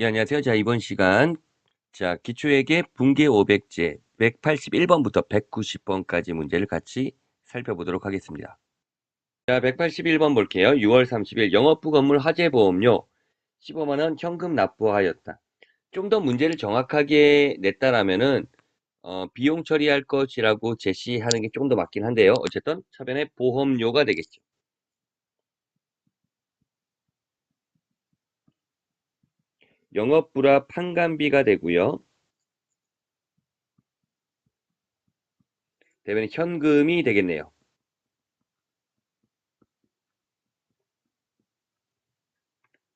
예, 안녕하세요. 자, 이번 시간 자, 기초회계 분계 500제 181번부터 190번까지 문제를 같이 살펴보도록 하겠습니다. 자, 181번 볼게요. 6월 30일 영업부 건물 화재 보험료 15만 원 현금 납부하였다. 좀 더 문제를 정확하게 냈다라면은 어, 비용 처리할 것이라고 제시하는 게 조금 더 맞긴 한데요. 어쨌든 차변의 보험료가 되겠죠. 영업부라 판관비가 되고요. 대변에 현금이 되겠네요.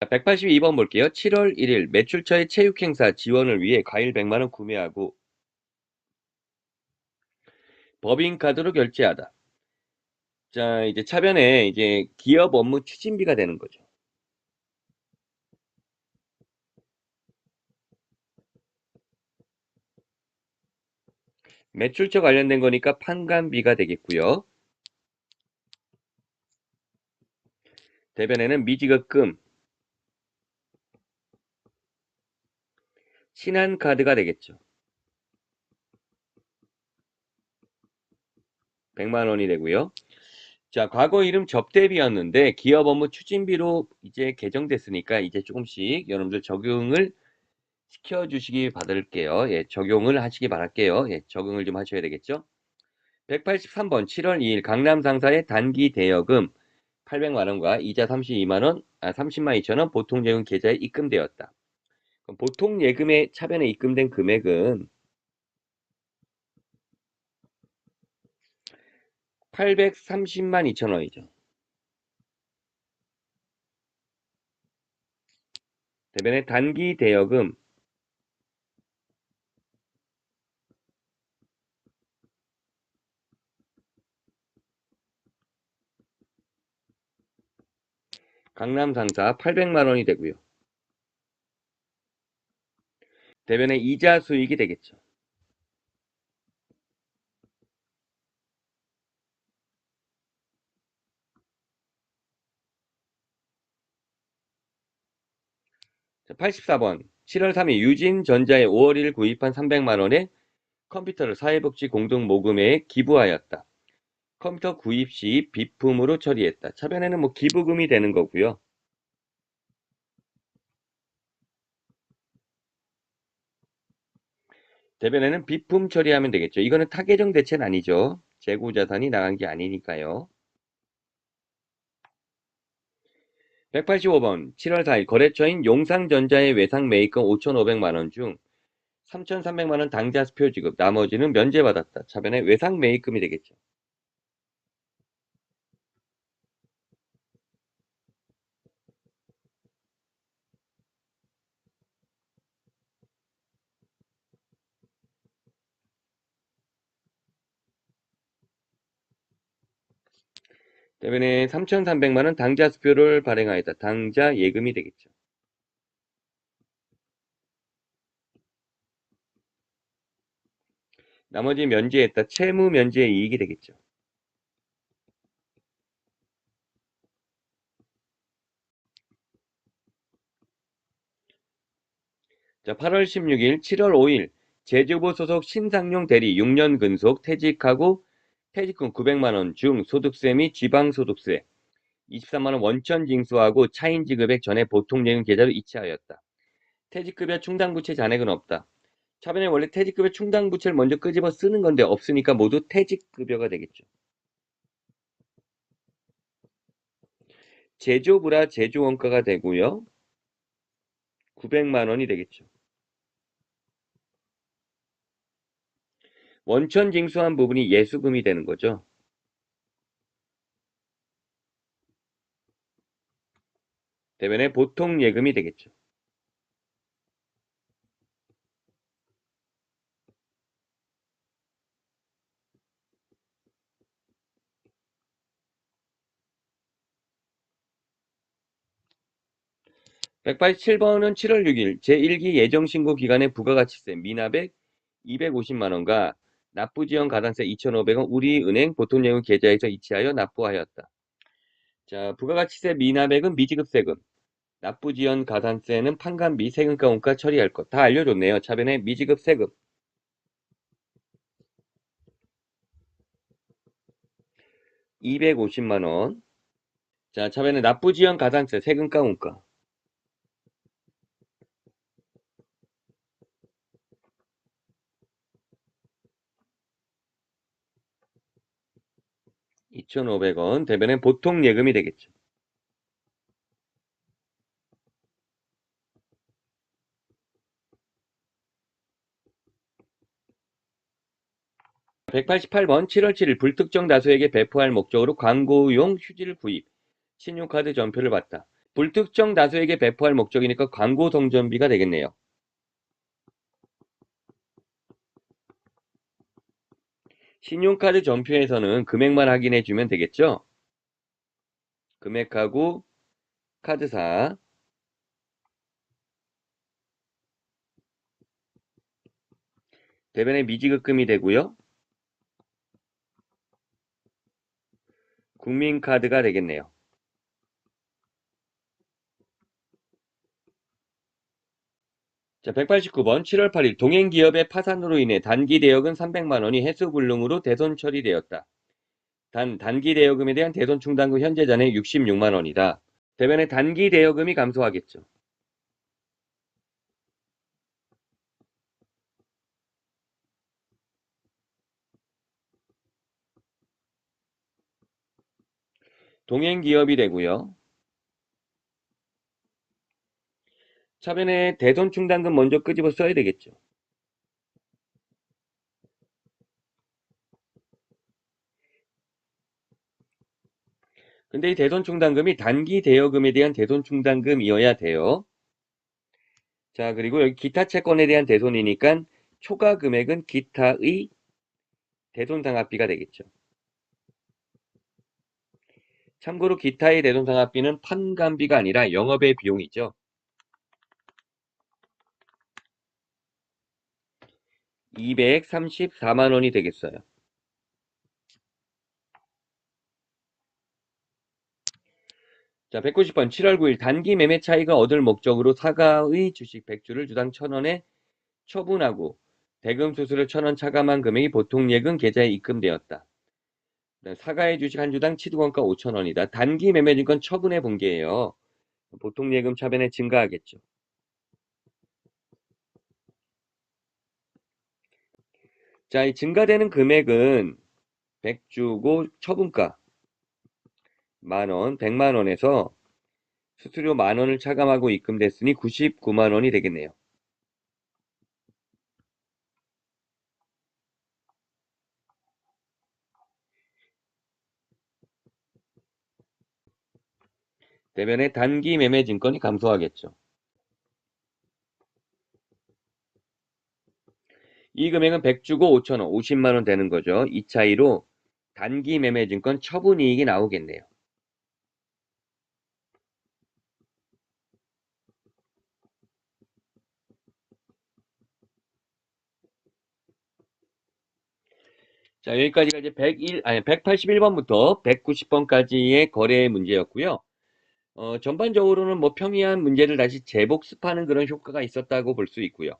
자, 182번 볼게요. 7월 1일 매출처의 체육행사 지원을 위해 과일 100만원 구매하고 법인카드로 결제하다. 자, 이제 차변에 이제 기업 업무 추진비가 되는 거죠. 매출처 관련된 거니까 판관비가 되겠고요. 대변에는 미지급금, 신한카드가 되겠죠. 100만 원이 되고요. 자, 과거 이름 접대비였는데 기업 업무 추진비로 이제 개정됐으니까 이제 조금씩 여러분들 적용을 시켜주시기 바랄게요. 예, 적용을 하시기 바랄게요. 예, 적응을 좀 하셔야 되겠죠. 183번 7월 2일 강남 상사의 단기 대여금 800만 원과 이자 32만 원, 아, 30만 2천 원 보통 예금 계좌에 입금되었다. 보통 예금의 차변에 입금된 금액은 830만 2천 원이죠. 대변의 단기 대여금 강남 상사 800만 원이 되고요. 대변의 이자 수익이 되겠죠. 자, 84번 7월 3일 유진전자에 5월 1일 구입한 300만 원의 컴퓨터를 사회복지 공동모금회에 기부하였다. 컴퓨터 구입 시 비품으로 처리했다. 차변에는 뭐 기부금이 되는 거고요. 대변에는 비품 처리하면 되겠죠. 이거는 타계정 대체는 아니죠. 재고 자산이 나간 게 아니니까요. 185번 7월 4일 거래처인 용상전자의 외상 매입금 5,500만원 중 3,300만원 당자 수표 지급 나머지는 면제받았다. 차변에 외상 매입금이 되겠죠. 때문에 3,300만 원 당자 수표를 발행하였다. 당자 예금이 되겠죠. 나머지 면제했다. 채무 면제 이익이 되겠죠. 자, 8월 16일, 7월 5일 제주보 소속 신상용 대리 6년 근속 퇴직하고 퇴직금 900만 원 중 소득세 및 지방소득세 23만 원 원천 징수하고 차인 지급액 전에 보통 예금 계좌로 이체하였다. 퇴직급여 충당부채 잔액은 없다. 차변에 원래 퇴직급여 충당부채를 먼저 끄집어 쓰는 건데 없으니까 모두 퇴직급여가 되겠죠. 제조부라 제조원가가 되고요. 900만 원이 되겠죠. 원천 징수한 부분이 예수금이 되는 거죠. 대변에 보통 예금이 되겠죠. (187번은) 7월 6일 제1기 예정신고 기간의 부가가치세 미납액 250만원과 납부지원 가산세 2,500원 우리은행 보통예금 계좌에서 이체하여 납부하였다. 자, 부가가치세 미납액은 미지급세금, 납부지연 가산세는 판관비, 세금과 원가 처리할 것 다 알려줬네요. 차변에 미지급 세금. (250만 원) 자, 차변에 납부지연 가산세, 세금과 원가. (2,500원) 대변에 보통 예금이 되겠죠. (188번) 7월 7일 불특정 다수에게 배포할 목적으로 광고용 휴지를 구입 신용카드 전표를 받다 불특정 다수에게 배포할 목적이니까 광고 동전비가 되겠네요. 신용카드 전표에서는 금액만 확인해 주면 되겠죠? 금액하고 카드사 대변에 미지급금이 되고요. 국민카드가 되겠네요. 자, 189번 7월 8일 동행 기업의 파산으로 인해 단기 대여금 300만 원이 해수 불능으로 대손 처리되었다. 단 단기 대여금에 대한 대손 충당금 현재 잔액 66만 원이다. 대변에 단기 대여금이 감소하겠죠. 동행 기업이 되고요. 차변에 대손 충당금 먼저 끄집어 써야 되겠죠. 근데 이 대손 충당금이 단기 대여금에 대한 대손 충당금이어야 돼요. 자, 그리고 여기 기타 채권에 대한 대손이니까 초과 금액은 기타의 대손 상합비가 되겠죠. 참고로 기타의 대손 상합비는 판관비가 아니라 영업의 비용이죠. 234만 원이 되겠어요. 자, 190번 7월 9일 단기 매매 차익을 얻을 목적으로 사가의 주식 100주를 주당 1000원에 처분하고 대금 수수료 1000원 차감한 금액이 보통 예금 계좌에 입금되었다. 네, 사가의 주식 한 주당 취득원가 5천원이다. 단기 매매증권 처분해 본 게예요. 보통 예금 차변에 증가하겠죠. 자, 이 증가되는 금액은 100주고 처분가 만원, 100만원에서 수수료 만 원을 차감하고 입금됐으니 99만 원이 되겠네요. 대변에 단기 매매 증권이 감소하겠죠. 이 금액은 100주고 5천원, 50만원 되는 거죠. 이 차이로 단기 매매 증권 처분이익이 나오겠네요. 자, 여기까지가 이제 101, 아니, 181번부터 190번까지의 거래 문제였고요. 어, 전반적으로는 뭐 평이한 문제를 다시 재복습하는 그런 효과가 있었다고 볼 수 있고요.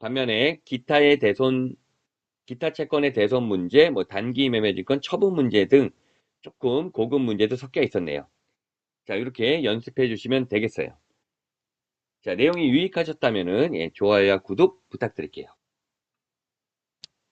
반면에 기타의 대손, 기타 채권의 대손 문제, 뭐 단기 매매 증권 처분 문제 등 조금 고급 문제도 섞여 있었네요. 자, 이렇게 연습해 주시면 되겠어요. 자, 내용이 유익하셨다면 예, 좋아요와 구독 부탁드릴게요.